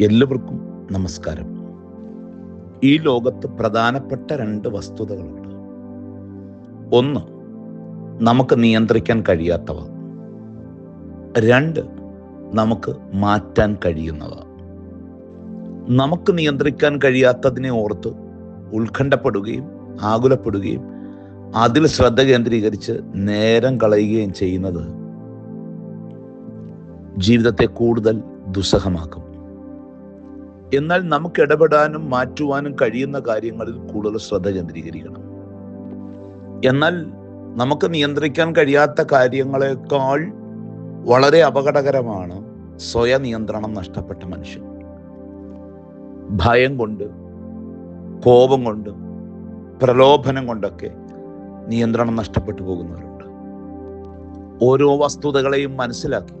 എല്ലാവർക്കും നമസ്കാരം. ഈ ലോകത്ത് പ്രധാനപ്പെട്ട രണ്ട് വസ്തുതകളുണ്ട്. ഒന്ന് നമുക്ക് നിയന്ത്രിക്കാൻ കഴിയാത്തവ. രണ്ട് നമുക്ക് മാറ്റാൻ കഴിയുന്നവ. നമുക്ക് നിയന്ത്രിക്കാൻ കഴിയാത്തതിനെ ഓർത്ത് ഉത്കണ്ഠപ്പെടുകയും ആകുലപ്പെടുകയും അതിൽ ശ്രദ്ധ കേന്ദ്രീകരിച്ച് നേരം കളയുകയും ചെയ്യുന്നത് ജീവിതത്തെ കൂടുതൽ ദുസ്സഹമാക്കും. എന്നാൽ നമുക്ക് ഇടപെടാനും മാറ്റുവാനും കഴിയുന്ന കാര്യങ്ങളിൽ കൂടുതൽ ശ്രദ്ധ കേന്ദ്രീകരിക്കണം. എന്നാൽ നമുക്ക് നിയന്ത്രിക്കാൻ കഴിയാത്ത കാര്യങ്ങളെക്കാൾ വളരെ അപകടകരമാണ് സ്വയ നിയന്ത്രണം നഷ്ടപ്പെട്ട മനുഷ്യൻ. ഭയം കൊണ്ട് കോപം കൊണ്ട് പ്രലോഭനം കൊണ്ടൊക്കെ നിയന്ത്രണം നഷ്ടപ്പെട്ടു പോകുന്നവരുണ്ട്. ഓരോ വസ്തുതകളെയും മനസ്സിലാക്കി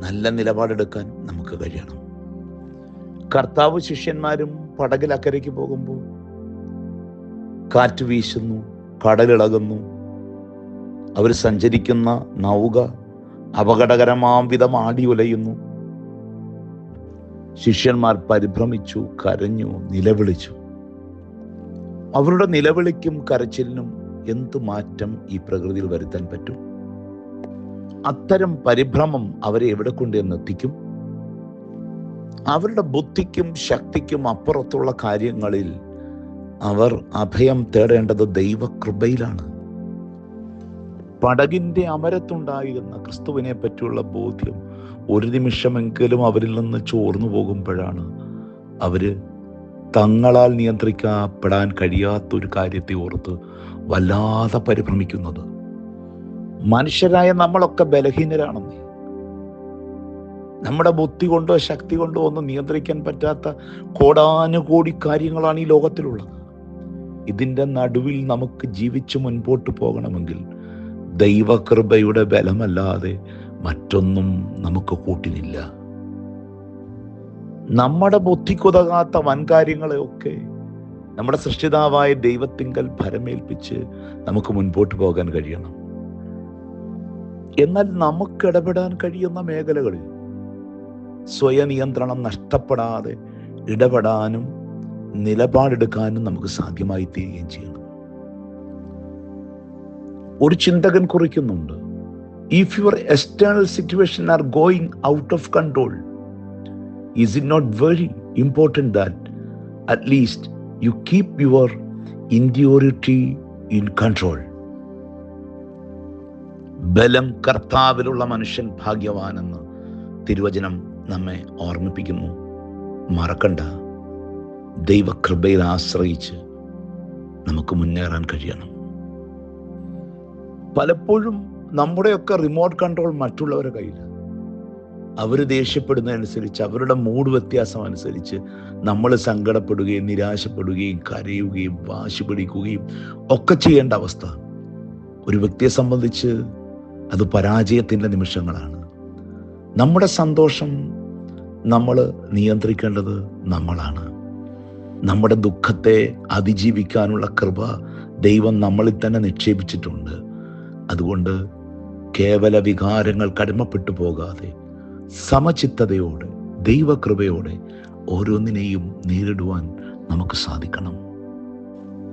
നല്ല നിലപാടെടുക്കാൻ നമുക്ക് കഴിയണം. കർത്താവ് ശിഷ്യന്മാരും പടകിൽ അക്കരയ്ക്ക് പോകുമ്പോൾ കാറ്റ് വീശുന്നു കടലിളകുന്നു. അവർ സഞ്ചരിക്കുന്ന നൗക അപകടകരമാം വിധം ആടി ഉലയുന്നു. ശിഷ്യന്മാർ പരിഭ്രമിച്ചു കരഞ്ഞു നിലവിളിച്ചു. അവരുടെ നിലവിളിക്കും കരച്ചിലിനും എന്തു മാറ്റം ഈ പ്രകൃതിയിൽ വരുത്താൻ പറ്റും? അത്തരം പരിഭ്രമം അവരെ എവിടെ കൊണ്ടുവന്നെത്തിക്കും അവരുടെ ബുദ്ധിക്കും ശക്തിക്കും അപ്പുറത്തുള്ള കാര്യങ്ങളിൽ അവർ അഭയം തേടേണ്ടത് ദൈവകൃപയിലാണ്. പടകിന്റെ അമരത്തുണ്ടായിരുന്ന ക്രിസ്തുവിനെ പറ്റിയുള്ള ബോധ്യം ഒരു നിമിഷമെങ്കിലും അവരിൽ നിന്ന് ചോർന്നു പോകുമ്പോഴാണ് അവർ തങ്ങളാൽ നിയന്ത്രിക്കപ്പെടാൻ കഴിയാത്തൊരു കാര്യത്തെ ഓർത്ത് വല്ലാതെ പരിഭ്രമിക്കുന്നത്. മനുഷ്യരായ നമ്മളൊക്കെ ബലഹീനരാണെന്നേ. നമ്മുടെ ബുദ്ധി കൊണ്ടോ ശക്തി കൊണ്ടോ ഒന്നും നിയന്ത്രിക്കാൻ പറ്റാത്ത കോടാനുകോടി കാര്യങ്ങളാണ് ഈ ലോകത്തിലുള്ളത്. ഇതിന്റെ നടുവിൽ നമുക്ക് ജീവിച്ച് മുൻപോട്ട് പോകണമെങ്കിൽ ദൈവകൃപയുടെ ബലമല്ലാതെ മറ്റൊന്നും നമുക്ക് കൂട്ടിനില്ല. നമ്മുടെ ബുദ്ധിക്കുതകാത്ത വൻകാര്യങ്ങളെയൊക്കെ നമ്മുടെ സൃഷ്ടിതാവായ ദൈവത്തിങ്കൽ ഭരമേൽപ്പിച്ച് നമുക്ക് മുൻപോട്ട് പോകാൻ കഴിയണം. എന്നാൽ നമുക്ക് ഇടപെടാൻ കഴിയുന്ന മേഖലകളിൽ സ്വയനിയന്ത്രണം നഷ്ടപ്പെടാതെ ഇടപെടാനും നിലപാടെടുക്കാനും നമുക്ക് സാധ്യമായി തീരുകയും ചെയ്യണം ഒരു ചിന്തകൻ കുറിക്കുന്നുണ്ട് if your external situation are going out of control is it not very important that at least you keep your interiority in control ബലം കർത്താവിലുള്ള മനുഷ്യൻ ഭാഗ്യവാനെന്ന് തിരുവചനം നമ്മെ ഓർമ്മിപ്പിക്കുന്നു. മറക്കണ്ട. ദൈവകൃപയിൽ ആശ്രയിച്ച് നമുക്ക് മുന്നേറാൻ കഴിയണം. പലപ്പോഴും നമ്മുടെയൊക്കെ റിമോട്ട് കൺട്രോൾ മറ്റുള്ളവരുടെ കയ്യിൽ അവർ ദേഷ്യപ്പെടുന്നതനുസരിച്ച് അവരുടെ മൂഡ് വ്യത്യാസം അനുസരിച്ച് നമ്മൾ സങ്കടപ്പെടുകയും നിരാശപ്പെടുകയും കരയുകയും വാശി പിടിക്കുകയും ഒക്കെ ചെയ്യേണ്ട അവസ്ഥ. ഒരു വ്യക്തിയെ സംബന്ധിച്ച് അത് പരാജയത്തിന്റെ നിമിഷങ്ങളാണ്. നമ്മുടെ സന്തോഷം നമ്മൾ നിയന്ത്രിക്കേണ്ടത് നമ്മളാണ്. നമ്മുടെ ദുഃഖത്തെ അതിജീവിക്കാനുള്ള കൃപ ദൈവം നമ്മളിൽ തന്നെ നിക്ഷേപിച്ചിട്ടുണ്ട്. അതുകൊണ്ട് കേവല വികാരങ്ങൾ കടമപ്പെട്ടു പോകാതെ സമചിത്തതയോടെ ദൈവകൃപയോടെ ഓരോന്നിനെയും നേരിടുവാൻ നമുക്ക് സാധിക്കണം.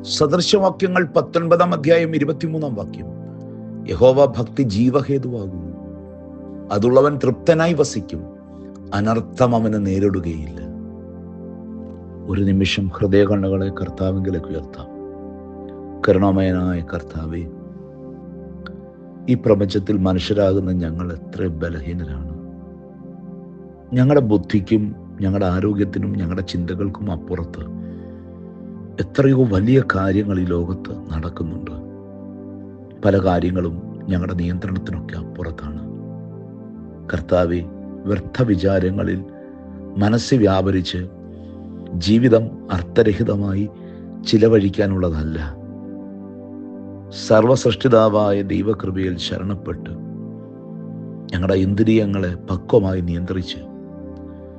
സദൃശവാക്യങ്ങൾ പത്തൊൻപതാം അധ്യായം ഇരുപത്തിമൂന്നാം വാക്യം. യഹോവ ഭക്തി ജീവഹേതുവാകുന്നു. അതുള്ളവൻ തൃപ്തനായി വസിക്കും. അനർത്ഥം അവന് നേരിടുകയില്ല. ഒരു നിമിഷം ഹൃദയകണ്ണുകളെ കർത്താവിങ്കിലേക്ക് ഉയർത്താം. കരുണാമയനായ കർത്താവെ ഈ പ്രപഞ്ചത്തിൽ മനുഷ്യരാകുന്ന ഞങ്ങൾ എത്ര ബലഹീനരാണ്. ഞങ്ങളുടെ ബുദ്ധിക്കും ഞങ്ങളുടെ ആരോഗ്യത്തിനും ഞങ്ങളുടെ ചിന്തകൾക്കും അപ്പുറത്ത് എത്രയോ വലിയ കാര്യങ്ങൾ ഈ ലോകത്ത് നടക്കുന്നുണ്ട്. പല കാര്യങ്ങളും ഞങ്ങളുടെ നിയന്ത്രണത്തിനൊക്കെ അപ്പുറത്താണ്. കർത്താവെ വ്യർത്ഥ വിചാരങ്ങളിൽ മനസ്സ് വ്യാപരിച്ച് ജീവിതം അർത്ഥരഹിതമായി ചിലവഴിക്കാനുള്ളതല്ല. സർവസൃഷ്ടിതാവായ ദൈവകൃപയിൽ ശരണപ്പെട്ട് ഞങ്ങളുടെ ഇന്ദ്രിയങ്ങളെ പക്വമായി നിയന്ത്രിച്ച്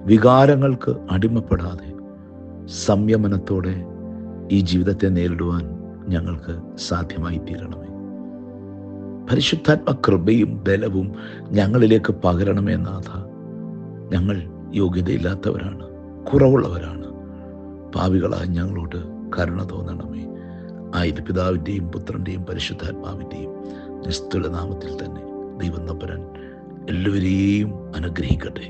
വികാരങ്ങൾക്ക് അടിമപ്പെടാതെ സംയമനത്തോടെ ഈ ജീവിതത്തെ നേരിടുവാൻ ഞങ്ങൾക്ക് സാധ്യമായി തീരണമേ പരിശുദ്ധാത്മ കൃപയും ബലവും ഞങ്ങളിലേക്ക് പകരണമേ നാഥ. ഞങ്ങൾ യോഗ്യതയില്ലാത്തവരാണ് കുറവുള്ളവരാണ്. പാവികളായി ഞങ്ങളോട് കരുണ തോന്നണമേ. ആയത് പിതാവിന്റെയും പുത്രന്റെയും പരിശുദ്ധാത്മാവിന്റെയും നിസ്തുല നാമത്തിൽ തന്നെ ദൈവം നമ്പരൻ എല്ലാവരെയും അനുഗ്രഹിക്കട്ടെ.